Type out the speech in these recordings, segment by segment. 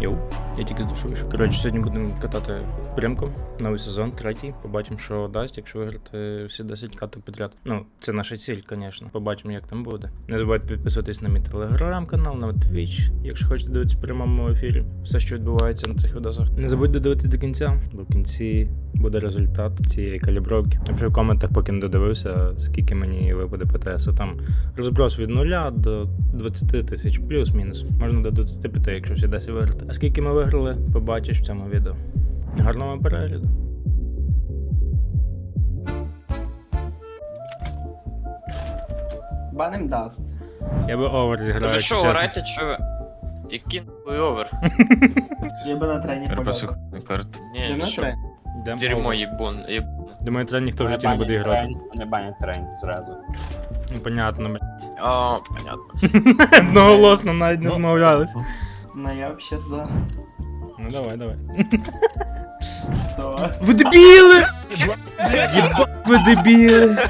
有。Я тільки з душу вийшов. Коротше, сьогодні будемо катати прямку, новий сезон, третій. Побачимо, що дасть, якщо виграти всі 10 каток підряд. Ну, це наша ціль, звісно. Побачимо, як там буде. Не забувайте підписуватись на мій телеграм-канал, на Twitch, якщо хочете дивитися в прямому ефірі. Все, що відбувається на цих відосах. Не забудьте дивитися до кінця, бо в кінці буде результат цієї калібровки. Напиши в коментах, поки не додивився, скільки мені випаде ПТСу. Там розброс від 0 до 20 тисяч, плюс-мінус. Можна до 25, якщо всі 10 виграти. А скільки ми виграли, побачиш в цьому відео. Гарного перегляду. Баним даст. Я би овер зіграв, ви якщо що, чесно. що ви? Який нахуй овер? Я би на трені. Ні, Ти ну на трені? Дерьмо овер. їбун. їб- Думаю, трен ніхто в житті не буде грати. Не банять трень зразу. Ну, понятно, блядь. А, понятно. Одноголосно навіть не змовлялись. Ну я вообще за. Ну давай, давай. Ви дебіли! Єбать, ви дебіли!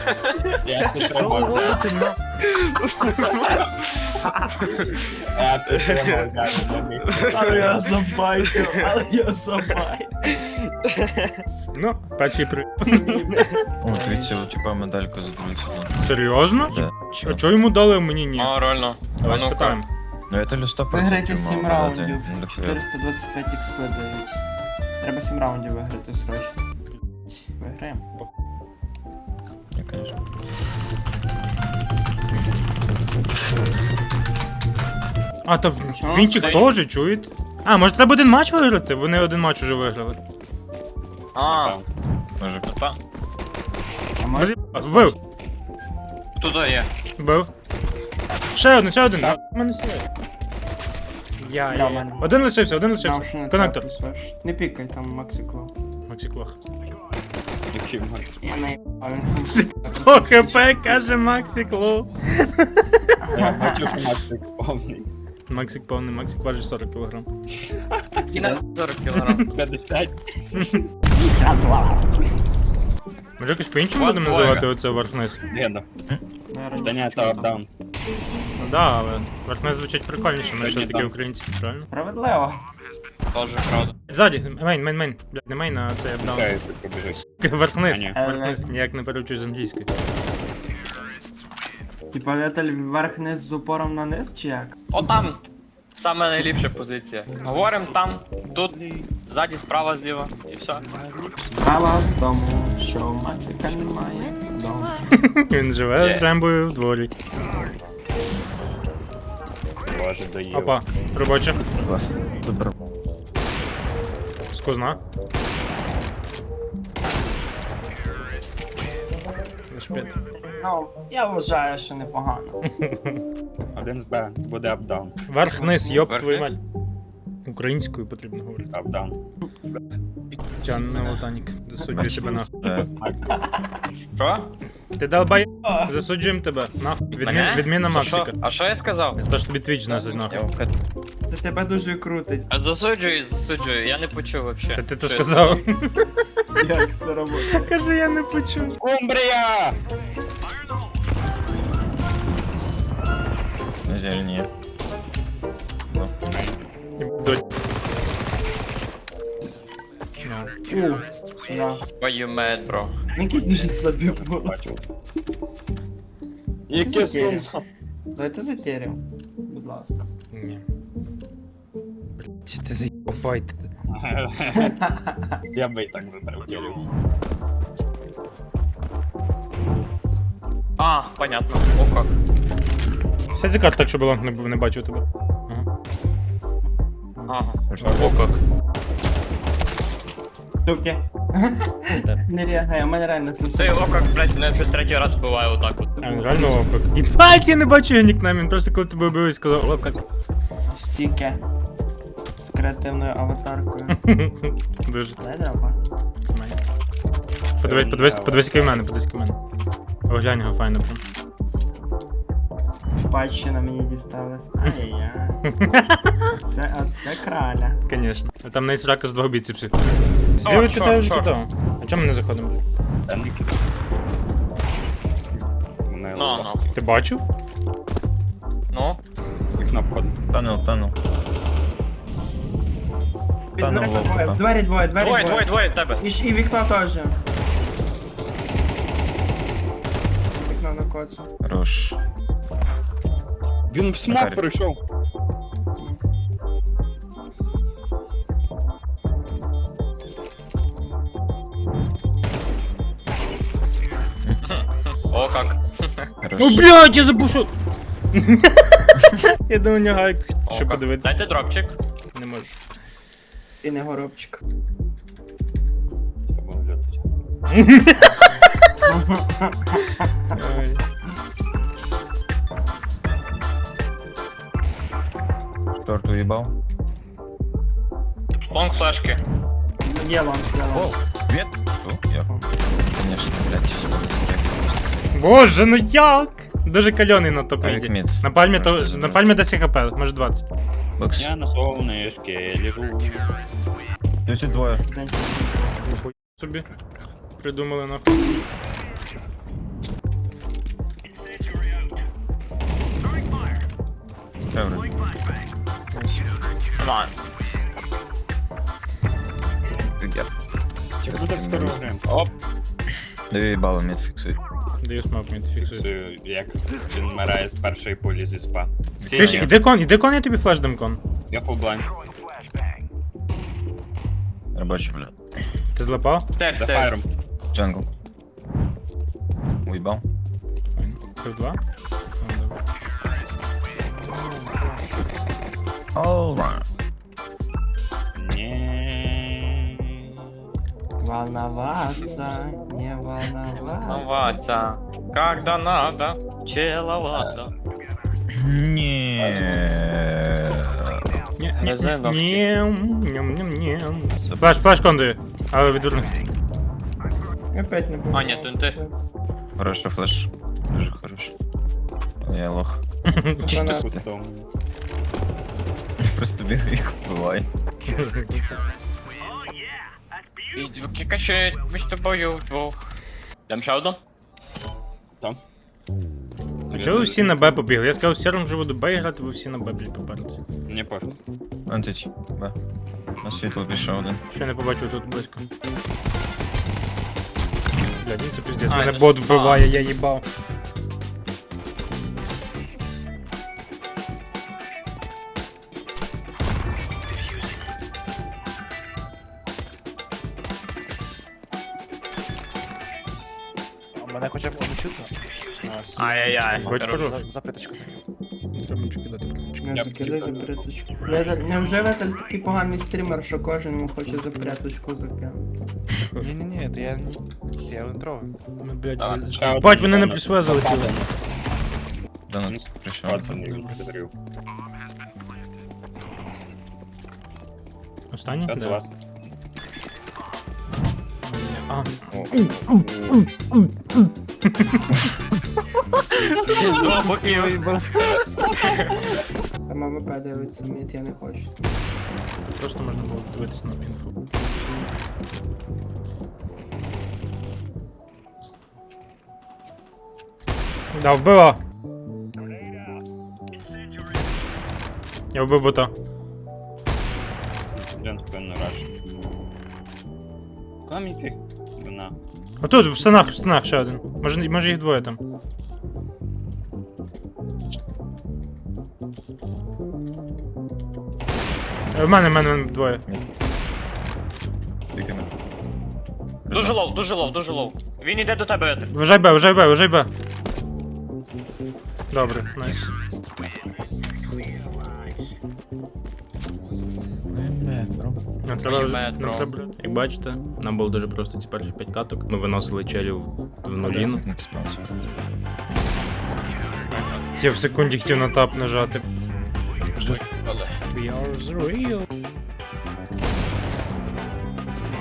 Я підтримав. Я підтримав. Але я забайтив, але я забайтив. Ну, перший при. О, дивіться, у типа медалька за другий сезон. Серйозно? Да. А чого йому дали, а мені ні? А, реально. Давай спитаємо. Ну я то 100% Виграйте 7 раундів. гадати. Ну, дохуя. 425 XP дають. Треба 7 раундів виграти срочно. Виграємо. Ні, конечно. А, та в Чого? Вінчик Стоїть. теж, чуєте? А, може треба один матч виграти? Вони один матч уже виграли. А, Може. та. А може? Вбив, Туди є. вбив. Ще один, ще один. У мене стоїть. Я, Да, я, я. мене. Один лишився, один лишився. не Коннектор. Не пікай там Максикло. Максиклох. Який Макс? Я не Сто хп, каже Максикло. Я бачу, що Максик повний. Максик повний, Максик важить 40 кг. І на 40 кілограм. 50. Може якось по-іншому будемо двоє. називати оце. Та ні, то апдаун. Ну да, але верх-низ звучить прикольніше, ми Та все таки українці, правильно? Справедливо. Тоже правда. Ззаді, мейн, мейн, мейн. Блядь, не мейн, а це я тут побіжу. Верх-низ. А, ні. Верх-низ. Ніяк не перевчусь з англійської. Типа Віталь вверх-низ з упором на низ чи як? О, там. Саме найліпша позиція. Говорим там, тут, ззаді, справа, зліва. І все. Справа в тому, що Максика немає. Вдома. Він живе з Рембою в дворі. Боже, доїв. Опа, робоче. Клас. Добре. Скузна. Шпит. Ну, я вважаю, що непогано. Один з Б. Буде апдаун. Верх-низ, йоп Верх-низ? твою мать. Українською потрібно говорити. Апдаун. Тян на лотанік. Засуджую тебе нахуй. Е, Що? Ти долбай. Засуджуємо тебе. Нахуй. Відмін, Мене? відміна Максика. А що я сказав? За те, що тобі твіч зносить нахуй. Це тебе дуже крутить. А Засуджую, засуджую, я не почув вообще. Та ти то Що я сказав. Як це робити? Каже, я не почув. Кумбрія! На жаль, ні. До... Ну. You mad, bro? Якісь дуже слабі були. Бачу. Яке сумно. Давайте затерім. Будь ласка. Ні. Блять, ти заїбав байт. Я би і так затратив. А, понятно. О, как. Сядь за карт так, щоб лонг не, не бачив тебе. Ага. Ага. О, как. Тупки. Не реагує, у мене реально Цей слухає. окак, блядь, мене вже третій раз буває отак от. Реально о, как. Єбать, я не бачу його нікнейм, він просто коли тебе вбив і сказав, о, как. Стіки. З креативною аватаркою. Дуже. Подивись, подивись, подивись, який в мене, подивись, який в мене. Оглянь його файно прям. Спадщина мені дісталась. Ай-яй-яй. Це, це краля. Конечно. А Там найсрака з двох біцепсів. Зліва чорт, чорт. читав. А чому ми не заходимо? Не Мене Ну, лопа. нахуй. Ти бачив? Ну, вікно походу. Танел, танел. Під Та ну, дверима двоє, двері двоє, двері Двоє, двоє, двоє. двоє в тебе. І, ж- і вікно теж. Вікно на коцу. Хорош. Він в смок Макарі. пройшов. Хорош. О, блядь, я що... Я думаю, не гайк, О, що как. подивитися. Дайте дропчик. Не можу. І не горобчик. Це було льотить. Ой. Шторт уїбав. Лонг флешки. Є вам, є вам. Воу, Вет? Что? Я. Конечно, блядь. Боже, ну як? Дуже кальоний на топ-міді. мід. На пальмі то на пальмі 10 хп, може 20. Бокс. Я на солнышке лежу. Тут двоє. Собі. Придумали нахуй. Добре. Найс. Чого ти так скоро? Оп, Даю їбало, мід фіксуй. Даю смок мід, фіксую. фіксую, як він вмирає з першої пулі зі спа. Чуєш, іди кон, іди кон, я тобі флеш дам кон. я фул блайнд. Робочий, бля. Ти злапав? Теж, За теж. фаєром. Джангл. Уїбав. Ти два? Ну, добре. Alright. Ні. Волноваться, волноваться. Волноваться, когда надо, человато. Ні. Ні, ні, Везе ногті. ні, ням, ням, ням. Флеш, флеш кон даю. Але відвернусь. Опять не було. А, ні, то не ти. Хороший флеш. Дуже хороший. Я лох. Гранат. Пустом. Просто бігаю їх І качають між тобою вдвох. Дам ще одну? Там. А чого ви всі на Б побігли? Я сказав, все одно вже буду Б грати, ви всі на Б, блядь, попереться. Мені пофіг. Антич. Б. На світло пішов один. Що я не побачив тут близько. Блядь, ну це пиздец, мене бот вбиває, я їбав. Мене хоча б не чутно. Ай-яй-яй. Будь хорош. За, за плиточку закинув. Треба кидати. Не Я закидай за пряточку. Невже Ветель такий поганий стрімер, що кожен йому хоче за пряточку закинути? Ні-ні-ні, це я не... Я не трогаю. Ну, блядь, Бать, вони на плюс В залетіли. Донат прийшов. Пацан подарив. Останній? Це Да. до вас. А, Там АВП дивиться, мід я не хочу. просто можна було дивитися на інфу. Да, вбила. Я вбив бота. Певно раш. Куди мені йти? Вона. А тут, в стінах, в стінах ще один. Може, може їх двоє там. Е, В мене, в мене двоє. Тільки не. Дуже лов, дуже лов, дуже лов. Він іде до тебе, Етель. Вважай Б, вважай Б, вважай Б. Добре, найс. Не треба. Як бачите, нам було дуже просто ці перші 5 каток. Ми виносили челів в нуліну. Я в секунді хотів на тап нажати. We are the real.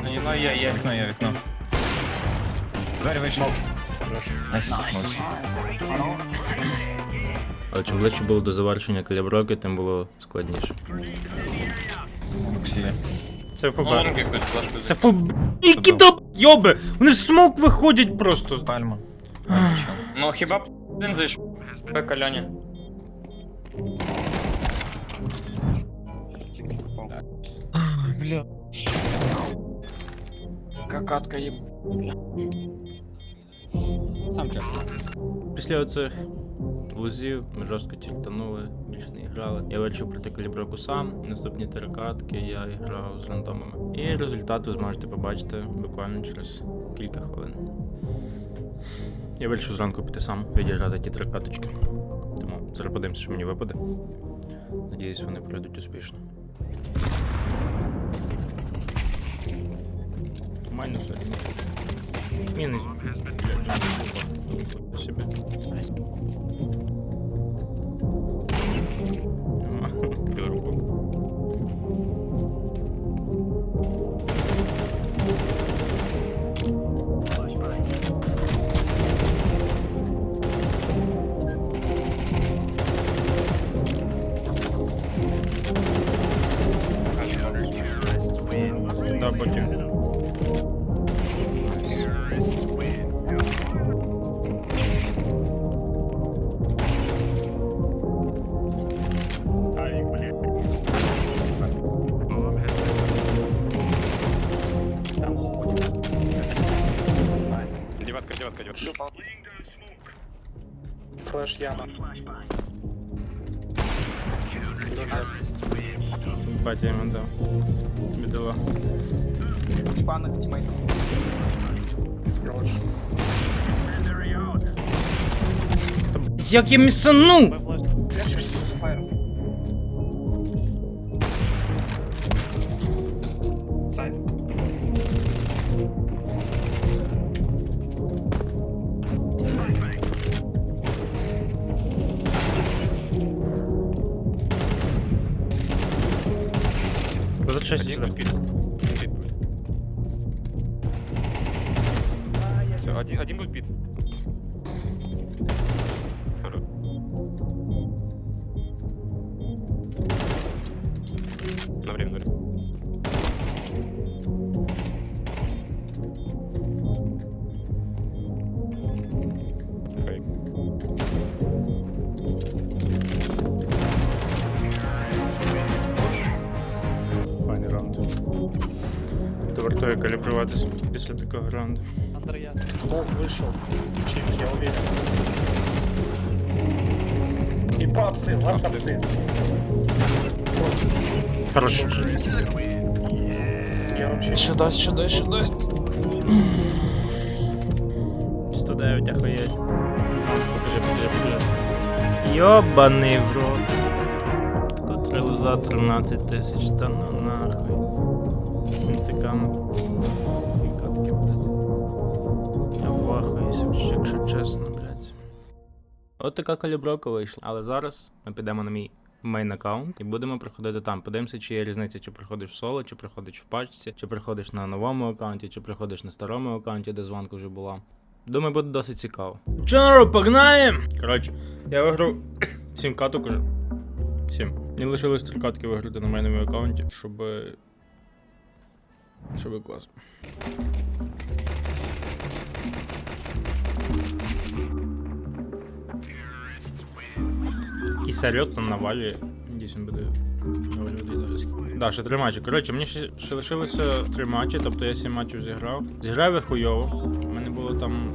Ну, є, є. Вікно є, вікно. Двері вийшов. Найс. Але чим ближче було до завершення каліброки, тим було складніше. Є. Ну, Це футбол, Лонг якось флешку. Це фул. Які да йоби! Вони смок виходять просто з пальма. Ну хіба б один зайшов. Б коляні. Бля. Какатка еб. Сам час. Після оцих лузів ми жорстко тільтанули, більше не грали. Я вирішив пройти калібровку сам. Наступні три катки я грав з рандомами. І результат ви зможете побачити буквально через кілька хвилин. Я вирішив зранку піти сам, відіграти ті три каточки. Тому зараз подивимося, що мені випаде. Надіюсь, вони пройдуть успішно. Нормально все. Мінус. Себе. Як я місану? Сайт. калібруватися після такого раунду. Смог вышел. Чик, я уверен. И папсы, ласт апсы. Хорошо. Я вообще Що дасть, що дасть, що дасть? 109, ахуєть. Покажи, покажи, покажи. Йобаний в рот. Котре луза 13 тисяч, та ну нахуй. От така калібровка вийшла. Але зараз ми підемо на мій мейн аккаунт і будемо проходити там. Подивимося, чи є різниця, чи приходиш в соло, чи приходиш в пачці, чи приходиш на новому аккаунті, чи приходиш на старому аккаунті, де звонка вже була. Думаю, буде досить цікаво. Чо, погнали! Коротше, я виграв 7 каток уже. 7. Мені лишилось 3 катки виграти на моєму аккаунті, щоб. Щоб клас. Кисарет там навалює. Десь він буде навалювати далі. Да, ще три матчі. Коротше, мені ще, ще лишилося три матчі, тобто я сім матчів зіграв. Зіграв я хуйово. У мене було там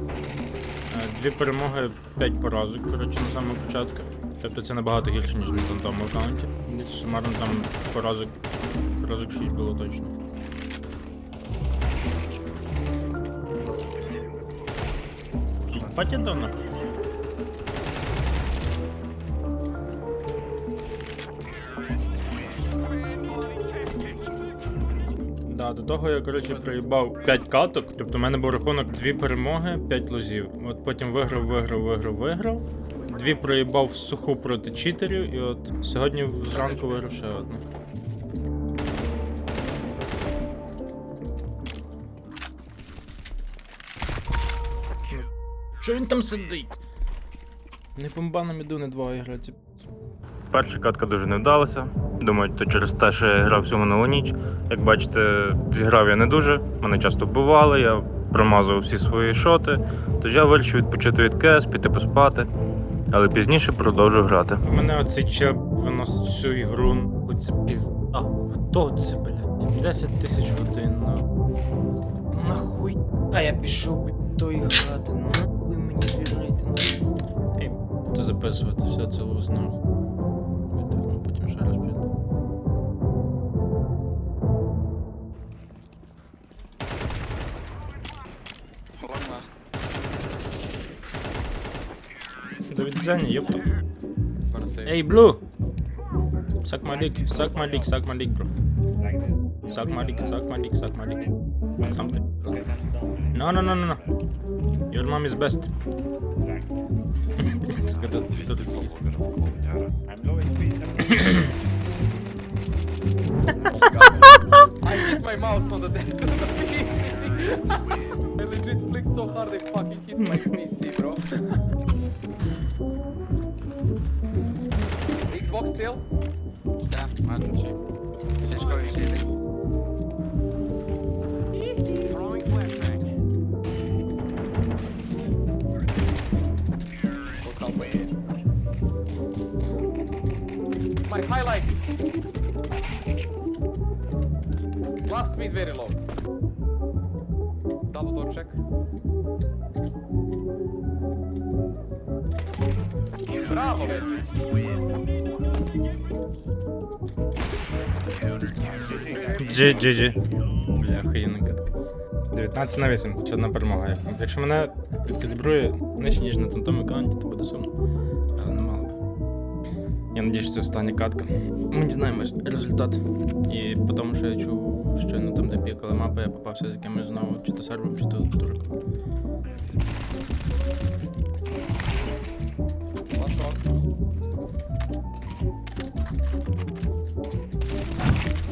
е, дві перемоги, п'ять поразок, коротше, на самому початку. Тобто це набагато гірше, ніж на тому аккаунті. Десь сумарно там поразок, поразок 6 було точно. Патя донор. До того я, коротше, проїбав 5 каток. Тобто в мене був рахунок 2 перемоги, 5 лозів. От потім виграв, виграв, виграв, виграв. Дві проїбав в суху проти читерів, і от сьогодні зранку виграв ще одну. Що він там сидить? Не бомба на міду, не два грати. Перша катка дуже не вдалася. Думаю, то через те, що я грав всю минулу ніч. Як бачите, зіграв я не дуже, мене часто вбивали, я промазував всі свої шоти. Тож я вирішив відпочити від КС, піти поспати. Але пізніше продовжу грати. У мене оцей чеп виносить всю ігру. Хоч це піз. А, хто це, блядь? 10 тисяч годин. Ну. Нахуй. А я пішов, блядь, тої грати. Нахуй мені вірити, нахуй. Ей, буду записувати все це луз, нахуй. Do Blue! Suck my dick, suck my dick, suck my dick, bro. Suck my dick, suck my dick, suck my dick. Something. No, no, no, no, no. Your mom is best. Oh, I hit my mouse on the desk. I legit flicked so hard I fucking hit my PC, bro. Xbox still? Look how bad. My highlight. Last mid very low. Double door check. Браво, baby. Джи, джи, джи. Бля, охуєнна катка. 19 на 8, ще одна перемога. Як- Якщо мене підкалібрує нижче, ніж на тому аккаунті, то буде сумно. Але не мало б. Я надіюсь, що це остання катка. Ми дізнаємось результат. І по тому, що я чув, що ну, там, де пікали мапи, я попався з якимось знову, чи то сервером, чи то турком.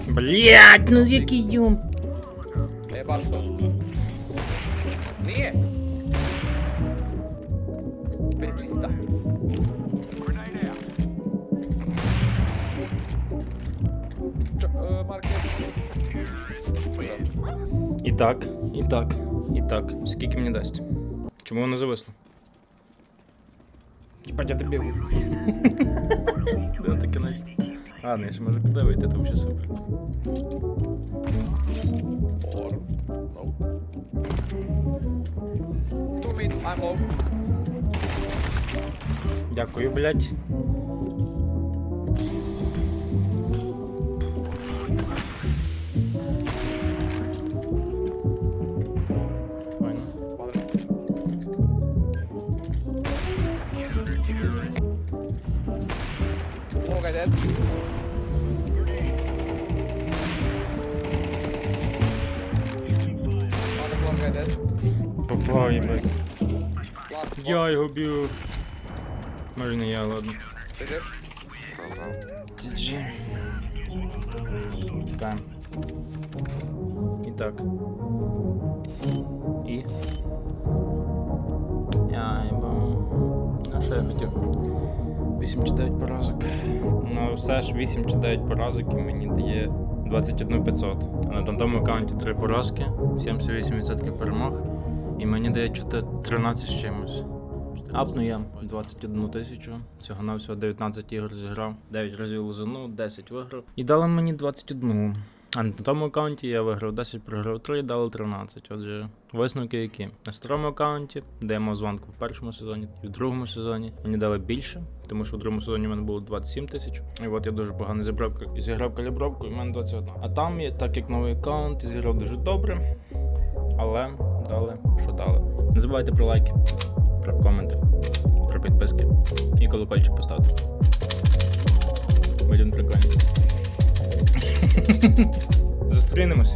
Блять, ну який юм. Ні. Бечиста. Е, Маркет. І так, і так, і так. Скільки мені дасть? Чому воно зависло? Єбать, я дебіл. Де ти кінець? Ладно, я ще можу куди вийти, там ще супер. Or no. Two mid, I'm low. Дякую, блядь. Dead. Guy dead. Попав. Last Я box. його б'ю. Може не я, ладно. Сиди. GG. Чекаємо. І так. І. Я їбав. Що я хотів? 8 чи 9 поразок. Ну, все ж 8 чи 9 поразок і мені дає 21 500. А на тому аккаунті 3 поразки, 78% перемог. І мені дає 13 з чимось. Апну я 21 тисячу, всього на всього 19 ігор зіграв, 9 разів лузанув, 10 виграв. І дали мені 21. А на тому аккаунті я виграв 10, програв 3 дали 13. Отже, висновки які. На старому аккаунті, я званку в першому сезоні і в другому сезоні, мені дали більше, тому що в другому сезоні в мене було 27 тисяч. І от я дуже погано зібрав зіграв калібровку, і в мене 21. А там я, так як новий аккаунт, і зіграв дуже добре. Але дали, що дали. Не забувайте про лайки, про коменти, про підписки і колокольчик поставити. Будемо прикольні. Зустрінемось.